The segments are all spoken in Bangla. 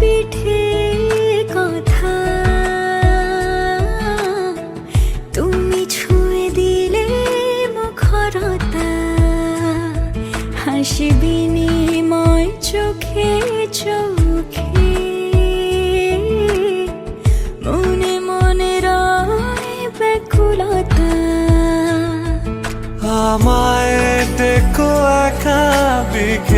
পিঠে কথা। তুমি ছুঁয়ে দিলে মুখরতা। হাসি চোখে চোখে। মনে মনে রায় ব্যাকুলতা। আমায় দেখো একা বিকে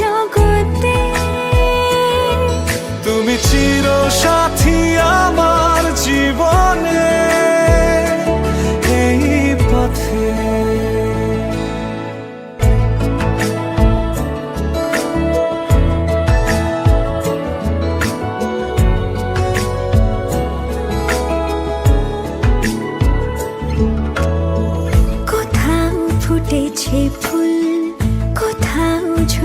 জগতে। তুমি চির সাথী আমার জীবনে এই পথে। কোথাও ফুটেছে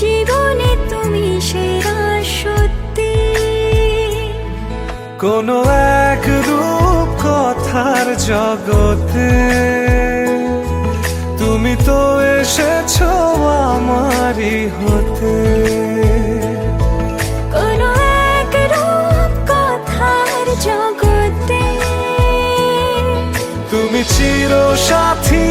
জীবনে তুমি সেরা সত্যি। কোনো এক রূপ কথার জগতে তুমি তো এসেছ আমারই হতে। কোনো এক রূপ কথার জগতে তুমি চির সাথী